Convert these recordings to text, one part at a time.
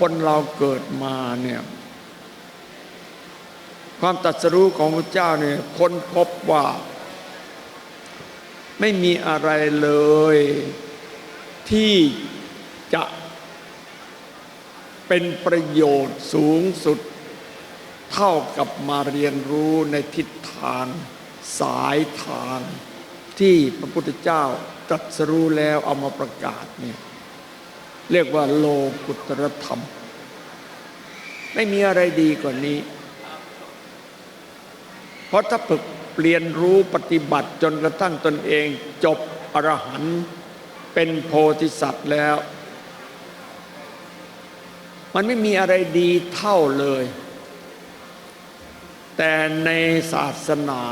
คนเราเกิดมาเนี่ยความตรัสรู้ของพระเจ้าเนี่ยคนพบว่า ไม่มีอะไรเลย ที่จะเป็นประโยชน์สูงสุด เท่ากับมาเรียนรู้ในทิศทางสายทาง ที่พระพุทธเจ้าตรัสรู้แล้วเอามาประกาศเนี่ย เรียกว่าโลกุตรธรรม ไม่มีอะไรดีกว่านี้ เพราะถ้าฝึกเรียนรู้ปฏิบัติจนกระทั่งตนเอง จบอรหันต์เป็นโพธิสัตว์แล้ว มันไม่มีอะไรดีเท่าเลย แต่ในศาสนา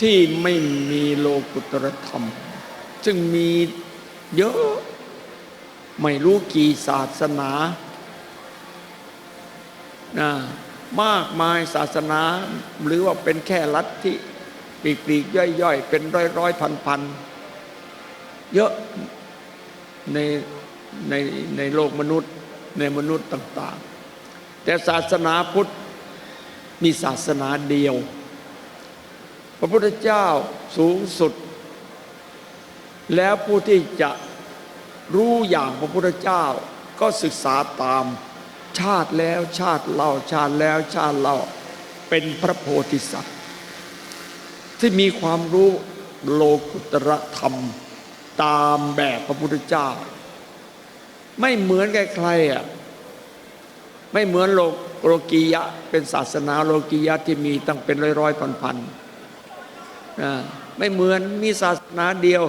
ที่ไม่มีโลกุตรธรรม ซึ่งมีเยอะ ไม่รู้กี่ศาสนานะมากมายศาสนาหรือว่าเป็นแค่ลัทธิปลีกๆย่อยๆ เป็นร้อยร้อยพันพันเยอะในในในโลกมนุษย์ในมนุษย์ต่าง ๆ แต่ศาสนาพุทธมีศาสนาเดียว พระพุทธเจ้าสูงสุด แล้วผู้ที่จะ รู้อย่างพระพุทธเจ้า ก็ศึกษาตามชาติแล้วชาติเล่าชาติแล้วชาติเล่าเป็นพระโพธิสัตว์ ที่มีความรู้โลกุตรธรรม ตามแบบพระพุทธเจ้า ไม่เหมือนใครๆอะไม่เหมือนโลกโลกียะ เป็นศาสนาโลกียะที่มีตั้งเป็นร้อยร้อยพันพันๆนะไม่เหมือนมีศาสนาเดียว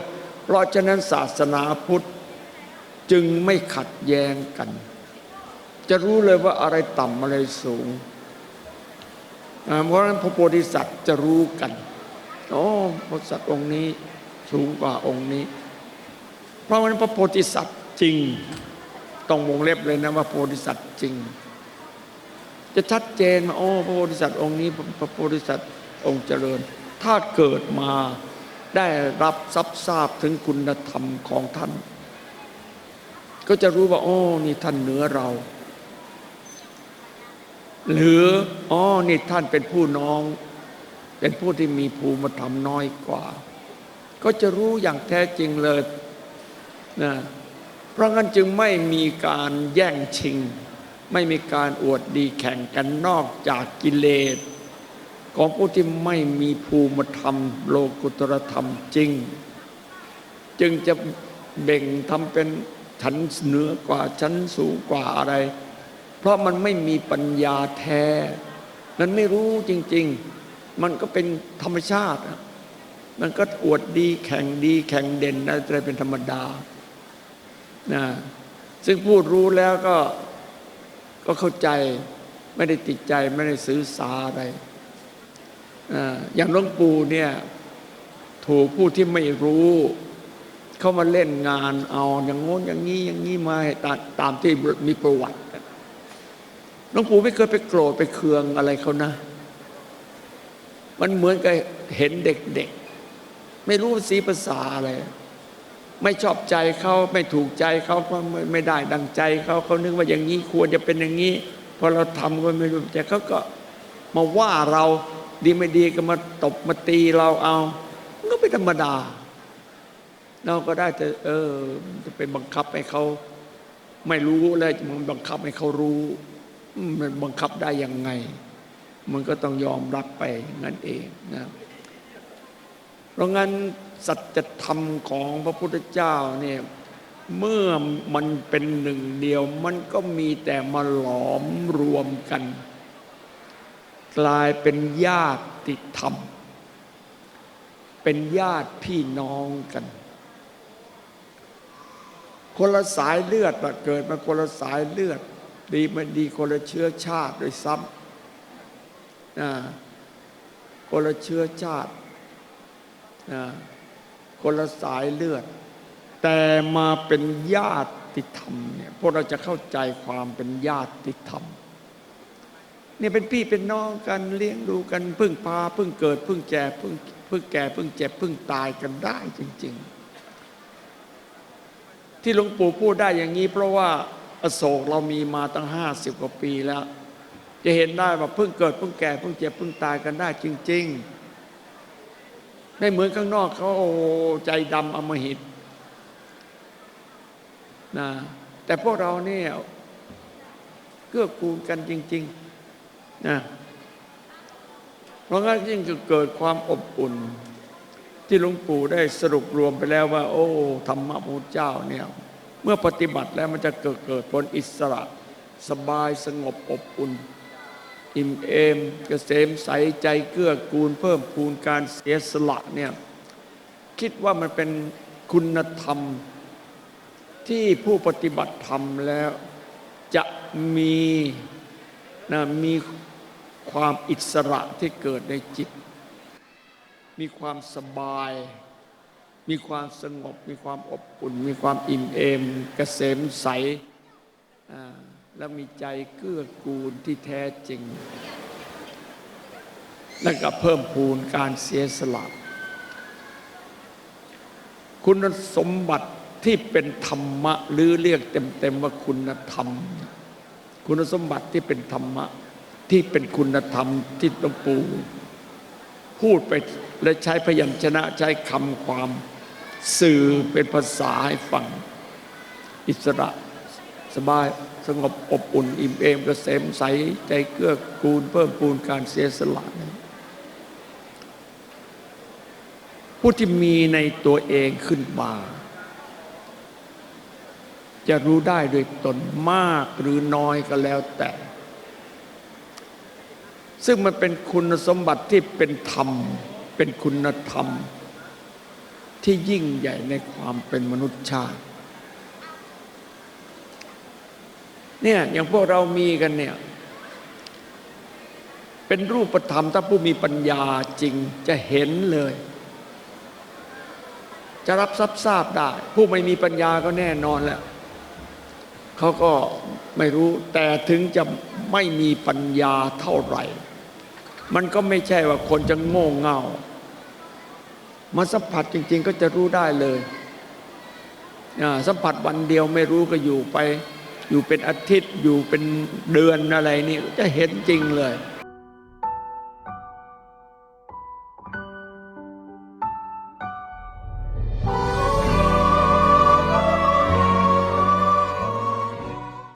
เพราะฉะนั้นศาสนาพุทธ จึงไม่ขัดแย้งกัน จะรู้เลยว่าอะไรต่ำอะไรสูงเพราะฉะนั้นพระโพธิสัตว์จะรู้กันโอ้พระสัตว์องค์นี้สูงกว่าองค์นี้ เพราะฉะนั้นพระโพธิสัตว์จริงต้องวงเล็บเลยนะว่าโพธิสัตว์จริง จะชัดเจนมาโอ้พระโพธิสัตว์องค์นี้พระโพธิสัตว์องค์เจริญ ถ้าเกิดมาได้รับทรัพย์ทราบถึงคุณธรรมของท่าน ก็จะรู้ว่าโอ้นี่ท่านเหนือเรา หรืออ๋อนี่ท่านเป็นผู้น้อง เป็นผู้ที่มีภูมิธรรมน้อยกว่า ก็จะรู้อย่างแท้จริงเลยนะเพราะงั้นจึงไม่มีการแย่งชิง ไม่มีการอวดดีแข่งกันนอกจากกิเลสของผู้ที่ไม่มีภูมิธรรม โลกุตรธรรมจริง จึงจะเบ่งทำเป็น ฉันเหนือกว่าฉันสูงกว่าอะไร เพราะมันไม่มีปัญญาแท้ มันไม่รู้จริง ๆ มันก็เป็นธรรมชาติ มันก็อวดดีแข่งดีแข่งเด่นอะไรเป็นธรรมดานะซึ่งพูดรู้แล้วก็ก็เข้าใจไม่ได้ติดใจไม่ได้ซื้อสาอะไรออย่างหลวงปู่เนี่ยถูกผู้ที่ไม่รู้ เขามาเล่นงานเอาอย่างโน้นอย่างนี้อย่างนี้มาตาตามที่มีประวัติหลวงปู่ไม่เคยไปโกรธไปเคืองอะไรเขานะ มันเหมือนกับเห็นเด็กๆ ไม่รู้สีภาษาอะไร ไม่ชอบใจเขาไม่ถูกใจเขาไม่ไม่ได้ดังใจเขาเขานึกว่าอย่างนี้ควรจะเป็นอย่างนี้พอเราทำก็ไม่รู้แต่เขาก็มาว่าเราดีไม่ดีก็มาตบมาตีเราเอา ก็เป็นธรรมดา เราก็ได้แต่เออจะไปบังคับให้เขาไม่รู้แล้วมันบังคับให้เขารู้มมันบังคับได้ยังไง มันก็ต้องยอมรับไปนั่นเองนะเพราะงั้นสัจธรรมของพระพุทธเจ้าเนี่ยเมื่อมันเป็นหนึ่งเดียว มันก็มีแต่มาหลอมรวมกัน กลายเป็นญาติธรรม เป็นญาติพี่น้องกัน คนละสายเลือดเกิดมาคนละสายเลือด ดีไม่ดีคนละเชื้อชาติโดวยซ้ำนะคนละเชื้อชาตินะคนละสายเลือด แต่มาเป็นญาติธรรมเนี่ยพวกเราจะเข้าใจความเป็นญาติธรรมเนี่ยเป็นพี่เป็นน้องกันเลี้ยงดูกันพึ่งพาพึ่งเกิดพึ่งแก่พึ่งพึ่งแก่พึ่งเจ็บพึ่งตายกันได้จริง ๆ ที่หลวงปู่พูดได้อย่างนี้ เพราะว่าอโศกเรามีมาตั้งห้าสิบกว่าปีแล้ว จะเห็นได้ว่าเพิ่งเกิดเพิ่งแก่เพิ่งเจ็บเพิ่งตายกันได้จริง ๆ ไม่เหมือนข้างนอกเขาโอ้ใจดำอมหิตนะแต่พวกเราเนี่ยเกื้อกูลกันจริงๆนะเพราะงั้นยิ่งจะเกิดความอบอุ่น ที่หลวงปู่ได้สรุปรวมไปแล้วว่า โอ้ธรรมะพระเจ้าเนี่ยเมื่อปฏิบัติแล้วมันจะเกิดเกิดผลอิสระ สบายสงบอบอุ่น อิ่มเอมกเกษมใสใจเกื้อกูล เพิ่มพูนการเสียสละเนี่ยคิดว่ามันเป็นคุณธรรม ที่ผู้ปฏิบัติธรรมแล้ว จะมีนะมีความอิสระที่เกิดในจิต มีความสบาย มีความสงบ มีความอบอุ่น มีความอิ่มเอมกเกษมใส และมีใจเกื้อกูลที่แท้จริง และก็เพิ่มพูนการเสียสละคุณสมบัติที่เป็นธรรมะ หรือเรียกเต็มๆว่าคุณธรรม คุณสมบัติที่เป็นธรรมะ ที่เป็นคุณธรรมที่หลวงปู่ พูดไปและใช้พยัญชนะใช้คำความสื่อเป็นภาษาให้ฟัง อิสระสบายสงบอบอุ่น อิ่มเอมกระเกษมใสใจเกื้อกูล เพิ่มปูนการเสียสละผู้ที่มีในตัวเองขึ้นมาจะรู้ได้โดยตนมากหรือน้อยก็แล้วแต่ ซึ่งมันเป็นคุณสมบัติที่เป็นธรรม เป็นคุณธรรม ที่ยิ่งใหญ่ในความเป็นมนุษยชาติเนี่ยอย่างพวกเรามีกันเนี่ยเป็นรูปธรรมถ้าผู้มีปัญญาจริงจะเห็นเลย จะรับทราบทราบได้ ผู้ไม่มีปัญญาก็แน่นอนแหละเขาก็ไม่รู้แต่ถึงจะไม่มีปัญญาเท่าไหร่ มันก็ไม่ใช่ว่าคนจะโง่เง่ามาสัมผัสจริง ๆ ก็จะรู้ได้เลยอ่าสัมผัสวันเดียวไม่รู้ก็อยู่ไป อยู่เป็นอาทิตย์อยู่เป็นเดือนอะไรนี่จะเห็นจริงเลย